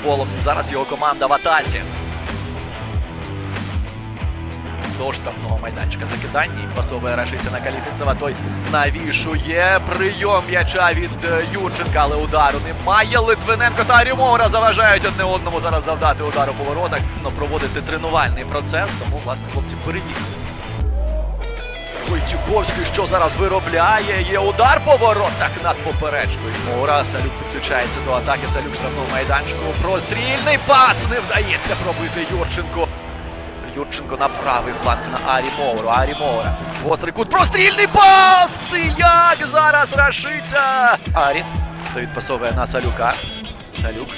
футболом. Зараз його команда в атаці. До штрафного майданчика закидання і пасовує Рашиця на Калітинцева. Той навішує прийом м'яча від е, Юрченка, але удару немає. Литвиненко та Арімовра заважають одне одному зараз завдати удару по воротах, но проводити тренувальний процес. Тому власне хлопці переїхали. Войтюковський, що зараз виробляє, є удар по воротах над поперечкою. Мура, Салюк підключається до атаки, Салюк штрафного майданчику. Прострільний пас не вдається пробити Юрченко. Юрченко на правий фланг на Арі Моуру. Арі Моура. Гострий кут. Прострільний пас! І як зараз рашиться! Арі. Давід пасовує на Салюка. Салюк.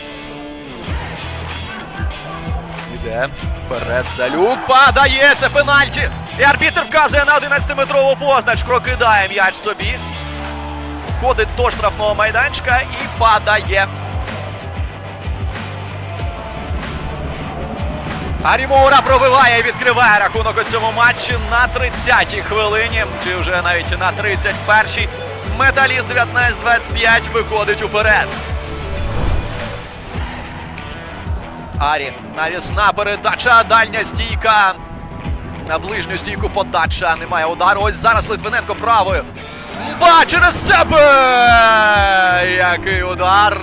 Іде. Вперед Салюк падає. Це пенальті. І арбітр вказує на 11-метрову позначку. Кидає м'яч собі. Ходить до штрафного майданчика і падає. Арімоура пробиває і відкриває рахунок у цьому матчі на 30-й хвилині, чи вже навіть на 31-й. Металіст 19-25 виходить уперед. Арі, навісна передача, дальня стійка. На ближню стійку подача. Немає удару. Ось зараз Литвиненко правою. Мба через себе! Який удар!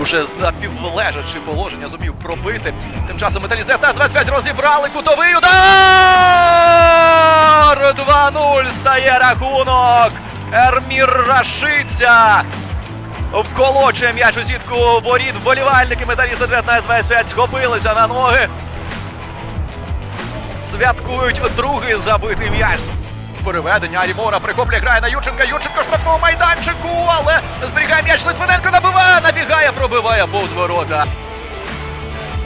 Уже з напівлежачи положення зумів пробити. Тим часом металіст 19-25 розібрали кутовий удар! 2-0 стає рахунок. Ермір Рашиця. Вколочує м'яч у сітку воріт. Вболівальники металіста 19-25 схопилися на ноги. Святкують другий забитий м'яч. Переведення Арімора прихоплює, грає на Юрченка. Юрченко штрафного майданчику, але зберігає м'яч. Литвиненко набиває, набігає, пробиває повз ворота.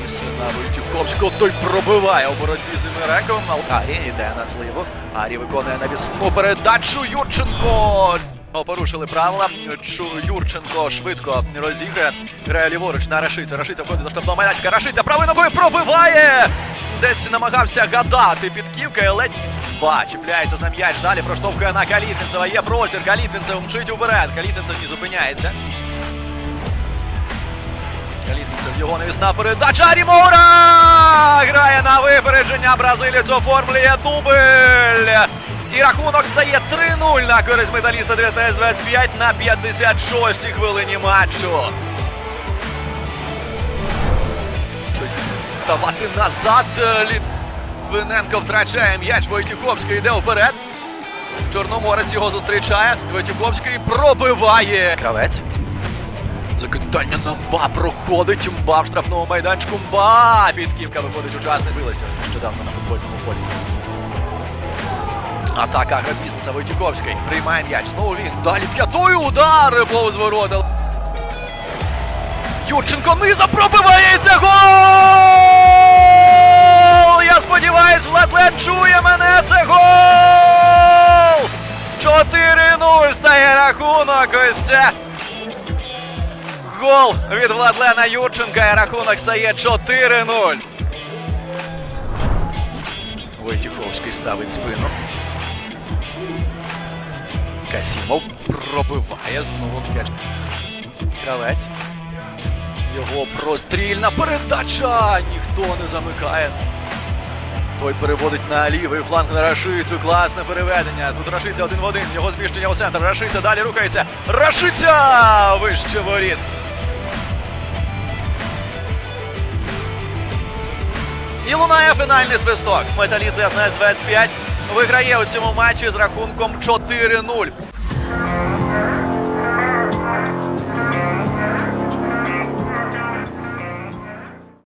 І сина Войтюковського той пробиває у боротьбі з Імерековим. Арі йде на зливу. Арі виконує навісну передачу Юрченко. Порушили правила. Чу Юрченко швидко розіграє. Грає ліворуч на Рашицю. Рашиця входить до штрафного майданчика. Рашиця правою ногою пробиває. Десь намагався гадати підківка, і ледь ба чіпляється за м'яч. Далі проштовхує на Калітвінцева. Є простір. Калітвінцев мчить уперед. Калітвінцев не зупиняється. Калітвінцев його навісна передача. Арімора! Грає на випередження. Бразилець оформлює дубль. І рахунок стає 3-0 на користь металіста 19-25 на 56-й хвилині матчу. Давати назад. Літвиненко втрачає м'яч. Войтюковський йде вперед. Чорноморець його зустрічає. Войтюковський пробиває. Кравець. Закидання на Мба проходить. Мба в штрафному майданчику. Мба! Підківка виходить учасник. Билися ось нещодавно на футбольному полі. Атака агробізнеса Войтюковський. Приймає м'яч. Знову він. Далі п'ятою удар повз ворота. Юрченко низа пробиває і це гол! Я сподіваюсь, Владлен чує мене. Це гол! 4-0 стає рахунок. Ось це. Гол від Владлена Юрченка і рахунок стає 4-0. Войтюховський ставить спину. Касімов пробиває знову м'яч. Кравець. Його прострільна передача. Ніхто не замикає. Той переводить на лівий фланг на Рашицю. Класне переведення. Тут Рашиця один в один. Його зміщення у центр. Рашиця далі рухається. Рашиця! Вище воріт. І лунає фінальний свисток. Металіст 19-25 виграє у цьому матчі з рахунком 4-0.